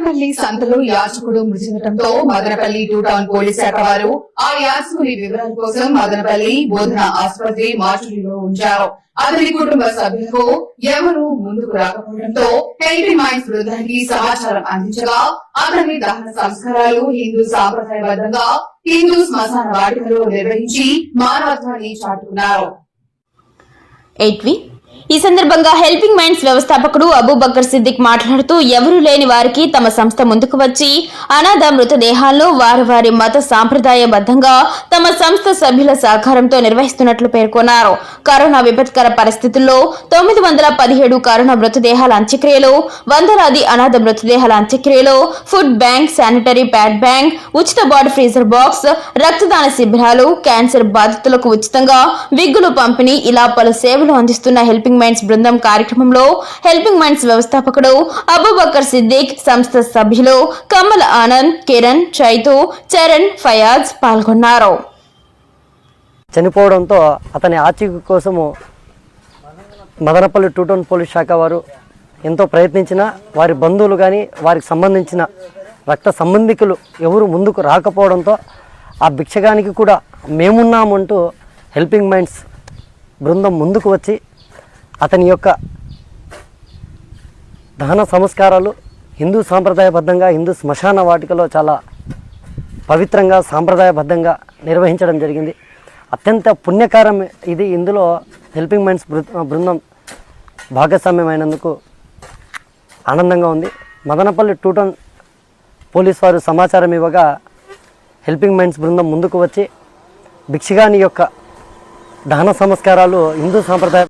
మదనపల్లి సంతలో యాచకుడు మృతి చెందడంతో మదనపల్లి టూ టౌన్ పోలీస్ శాఖ వారు ఆ యాచకుడి వివరాల కోసం మదనపల్లి బోధన ఆసుపత్రి మార్చురీలో ఉంచారు. అతని కుటుంబ సభ్యులకు ఎవరు ముందుకు రాకపోవడంతో హెల్పీ మైన్స్ బృందానికి సమాచారం అందించగా అతని దహన సంస్కారాలు హిందూ సాంప్రదాయబద్ధంగా హిందూ శ్మశాన వాటికలో నిర్వహించి మానవత్వాన్ని చాటుకున్నారు. ఎయిట్వి ఈ సందర్భంగా హెల్పింగ్ మైండ్స్ వ్యవస్థాపకుడు అబూబక్కర్ సిద్దిక్ మాట్లాడుతూ ఎవరూ లేని వారికి తమ సంస్థ ముందుకు వచ్చి అనాథ మృతదేహాలను వారి వారి మత సాంప్రదాయబద్ధంగా తమ సంస్థ సభ్యుల సహకారంతో నిర్వహిస్తున్నట్లు పేర్కొన్నారు. కరోనా విపత్కర పరిస్థితుల్లో తొమ్మిది వందల పదిహేడు కరోనా మృతదేహాల అంత్యక్రియలు వందలాది అనాథ మృతదేహాల అంత్యక్రియలు food bank sanitary pad bank ఉచిత బాడీ ఫ్రీజర్ బాక్స్ రక్తదాన శిబిరాలు క్యాన్సర్ బాధితులకు ఉచితంగా విగ్గులు పంపిణీ ఇలా పలు సేవలు అందిస్తున్న హెల్పింగ్ మైండ్స్ బృందం కార్యక్రమంలో హెల్పింగ్ మైండ్స్ వ్యవస్థాపకుడు అబూబకర్ సిద్దిక్ సంస్థ సభ్యులు కమల్ ఆనంద్ కిరణ్ చైతు చరణ్ ఫయాజ్ పాల్గొన్నారు చనిపోవడంతో అతని ఆచూకీ కోసము మదనపల్లి టూ టౌన్ పోలీస్ శాఖ వారు ఎంతో ప్రయత్నించినా వారి బంధువులు కానీ వారికి సంబంధించిన రక్త సంబంధికులు ఎవరు ముందుకు రాకపోవడంతో ఆ భిక్షగానికి కూడా మేమున్నామంటూ హెల్పింగ్ మైండ్స్ బృందం ముందుకు వచ్చి అతని యొక్క దహన సంస్కారాలు హిందూ సాంప్రదాయబద్ధంగా హిందూ శ్మశాన వాటికలో చాలా పవిత్రంగా సాంప్రదాయబద్ధంగా నిర్వహించడం జరిగింది. అత్యంత పుణ్యకారం ఇది. ఇందులో హెల్పింగ్ మైండ్స్ బృందం భాగస్వామ్యమైనందుకు ఆనందంగా ఉంది. మదనపల్లి టూటన్ పోలీస్ వారు సమాచారం ఇవ్వగా హెల్పింగ్ మైండ్స్ బృందం ముందుకు వచ్చి భిక్షగాని యొక్క దహన సంస్కారాలు హిందూ సాంప్రదాయ